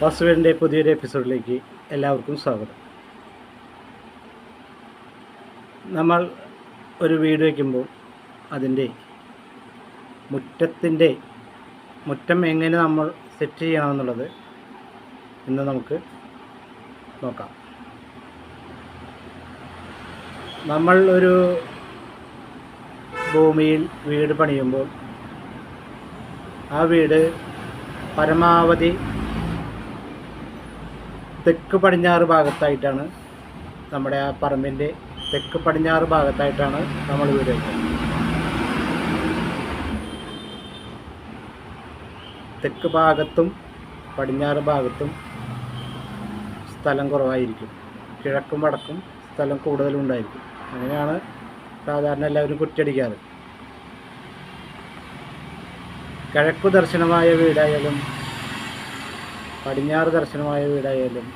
വാസുവിന്റെ പുതിയൊരു എപ്പിസോഡിലേക്ക് എല്ലാവർക്കും സ്വാഗതം. നമ്മൾ ഒരു വീട് വയ്ക്കുമ്പോൾ അതിന്റെ മുറ്റത്തിന്റെ മുറ്റം എങ്ങനെ നമ്മൾ സെറ്റ് ചെയ്യണമെന്നുള്ളത് ഇന്ന് നമുക്ക് നോക്കാം. നമ്മൾ ഒരു ഭൂമിയിൽ വീട് പണിയുമ്പോൾ ആ വീട് പരമാവധി തെക്ക് പടിഞ്ഞാറ് ഭാഗത്തായിട്ടാണ് നമ്മുടെ ആ പറമ്പിന്റെ തെക്ക് പടിഞ്ഞാറ് ഭാഗത്തായിട്ടാണ് നമ്മൾ വീട് വയ്ക്കുന്നത് തെക്ക് ഭാഗത്തും പടിഞ്ഞാറ് ഭാഗത്തും സ്ഥലം കുറവായിരിക്കും. കിഴക്കും വടക്കും സ്ഥലം കൂടുതലുണ്ടായിരിക്കും അങ്ങനെയാണ് സാധാരണ എല്ലാവരും കുറ്റടിക്കാറ് കിഴക്കു ദർശനമായ വീടായാലും പടിഞ്ഞാറ് ദർശനമായ വീടായാലും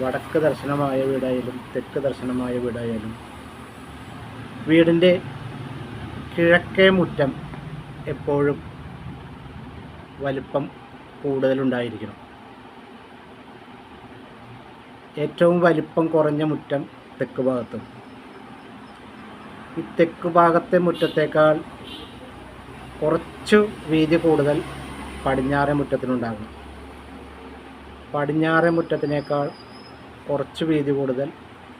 വടക്ക് ദർശനമായ വീടായാലും തെക്ക് ദർശനമായ വീടായാലും വീടിന്റെ കിഴക്കേ മുറ്റം എപ്പോഴും വലിപ്പം കൂടുതലുണ്ടായിരിക്കണം. ഏറ്റവും വലിപ്പം കുറഞ്ഞ മുറ്റം തെക്ക് ഭാഗത്തും. ഈ തെക്ക് ഭാഗത്തെ മുറ്റത്തേക്കാൾ കുറച്ചു വീതി കൂടുതൽ പടിഞ്ഞാറേ മുറ്റത്തിനുണ്ടാകും. പടിഞ്ഞാറേ മുറ്റത്തിനേക്കാൾ കുറച്ച് വീതി കൂടുതൽ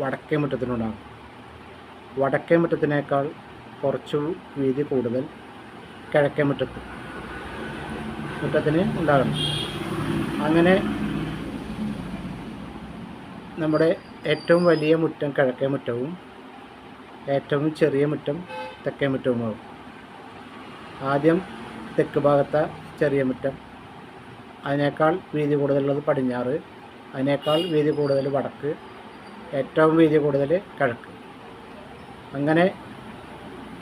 വടക്കേ മുറ്റത്തിനുണ്ടാകും. വടക്കേ മുറ്റത്തിനേക്കാൾ കുറച്ച് വീതി കൂടുതൽ കിഴക്കേ മുറ്റത്ത് മുറ്റത്തിന് ഉണ്ടാകണം. അങ്ങനെ നമ്മുടെ ഏറ്റവും വലിയ മുറ്റം കിഴക്കേ മുറ്റവും ഏറ്റവും ചെറിയ മുറ്റം തെക്കേ മുറ്റവുമാകും. ആദ്യം തെക്ക് ഭാഗത്തെ ചെറിയ മുറ്റം അതിനേക്കാൾ വീതി കൂടുതലുള്ളത് പടിഞ്ഞാറ് അതിനേക്കാൾ വീതി കൂടുതൽ വടക്ക് ഏറ്റവും വീതി കൂടുതൽ കിഴക്ക്. അങ്ങനെ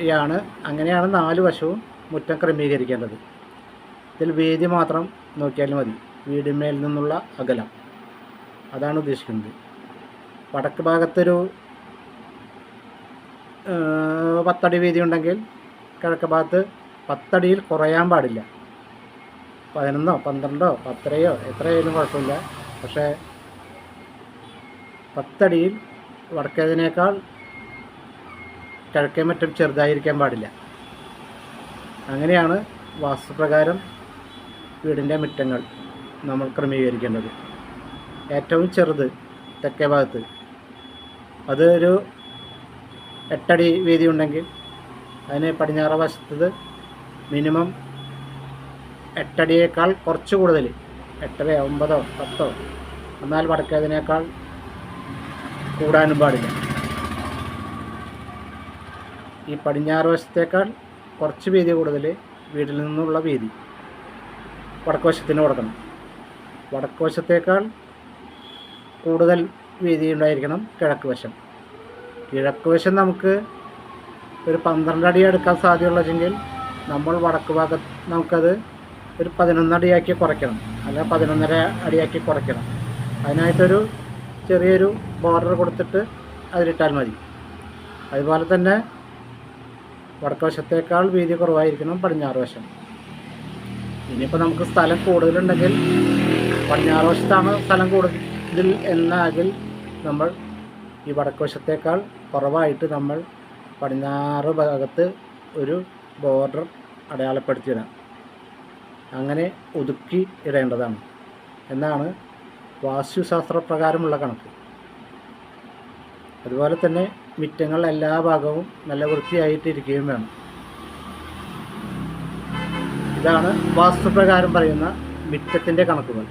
യാണ് അങ്ങനെയാണ് നാല് വശവും മുറ്റം ക്രമീകരിക്കേണ്ടത്. ഇതിൽ വീതി മാത്രം നോക്കിയാൽ മതി. വീടിന്മേൽ നിന്നുള്ള അകലം. അതാണ് ഉദ്ദേശിക്കുന്നത്. വടക്ക് ഭാഗത്തൊരു പത്തടി വീതി ഉണ്ടെങ്കിൽ കിഴക്ക് ഭാഗത്ത് പത്തടിയിൽ കുറയാൻ പാടില്ല. പതിനൊന്നോ പന്ത്രണ്ടോ പത്തരയോ എത്രയായാലും കുഴപ്പമില്ല. പക്ഷേ പത്തടിയിൽ വടക്കേതിനേക്കാൾ കിഴക്കേ മറ്റും ചെറുതായിരിക്കാൻ പാടില്ല. അങ്ങനെയാണ് വാസ്തുപ്രകാരം വീടിന്റെ മുറ്റങ്ങൾ നമ്മൾ ക്രമീകരിക്കേണ്ടത്. ഏറ്റവും ചെറുത് തെക്കേ ഭാഗത്ത്. അത് ഒരു എട്ടടി വീതി ഉണ്ടെങ്കിൽ അതിന് പടിഞ്ഞാറ് വശത്തത് മിനിമം എട്ടടിയേക്കാൾ കുറച്ച് കൂടുതൽ. എട്ടരയോ ഒമ്പതോ പത്തോ. എന്നാൽ വടക്കേതിനേക്കാൾ കൂടാനും പാടില്ല. ഈ പടിഞ്ഞാറ് വശത്തേക്കാൾ കുറച്ച് വീതി കൂടുതൽ വീട്ടിൽ നിന്നുള്ള വീതി. വടക്കുവശത്തിന് കൊടുക്കണം. വടക്കുവശത്തേക്കാൾ കൂടുതൽ വീതി ഉണ്ടായിരിക്കണം കിഴക്ക് വശം കിഴക്ക് വശം നമുക്ക് ഒരു പന്ത്രണ്ട് അടി എടുക്കാൻ സാധ്യതയുള്ളതെങ്കിൽ നമ്മൾ വടക്ക് ഭാഗത്ത് നമുക്കത് ഒരു പതിനൊന്നടിയാക്കി കുറയ്ക്കണം. അല്ല പതിനൊന്നര അടിയാക്കി കുറയ്ക്കണം. അതിനായിട്ടൊരു ചെറിയൊരു ബോർഡർ കൊടുത്തിട്ട് അതിലിട്ടാൽ മതി. അതുപോലെ തന്നെ വടക്ക് വശത്തേക്കാൾ വീതി കുറവായിരിക്കണം പടിഞ്ഞാറ് വശം. ഇനിയിപ്പോൾ നമുക്ക് സ്ഥലം കൂടുതലുണ്ടെങ്കിൽ പടിഞ്ഞാറ് വശത്താണ് സ്ഥലം കൂടുതൽ എന്നാകിൽ നമ്മൾ ഈ വടക്ക് വശത്തേക്കാൾ കുറവായിട്ട് നമ്മൾ പടിഞ്ഞാറ് ഭാഗത്ത് ഒരു ബോർഡർ അടയാളപ്പെടുത്തിയിടാം. അങ്ങനെ ഒതുക്കി ഇടേണ്ടതാണ്. എന്നാണ് വാസ്തുശാസ്ത്രപ്രകാരമുള്ള കണക്ക്. അതുപോലെ തന്നെ മിറ്റങ്ങൾ എല്ലാ ഭാഗവും നല്ല വൃത്തിയായിട്ടിരിക്കുകയും വേണം. ഇതാണ് വാസ്തുപ്രകാരം പറയുന്ന മുറ്റത്തിന്റെ കണക്കുകൾ.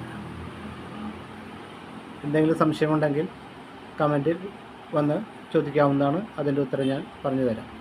എന്തെങ്കിലും സംശയമുണ്ടെങ്കിൽ കമന്റിൽ വന്ന് ചോദിക്കാവുന്നതാണ് അതിന്റെ ഉത്തരം ഞാൻ പറഞ്ഞു തരാം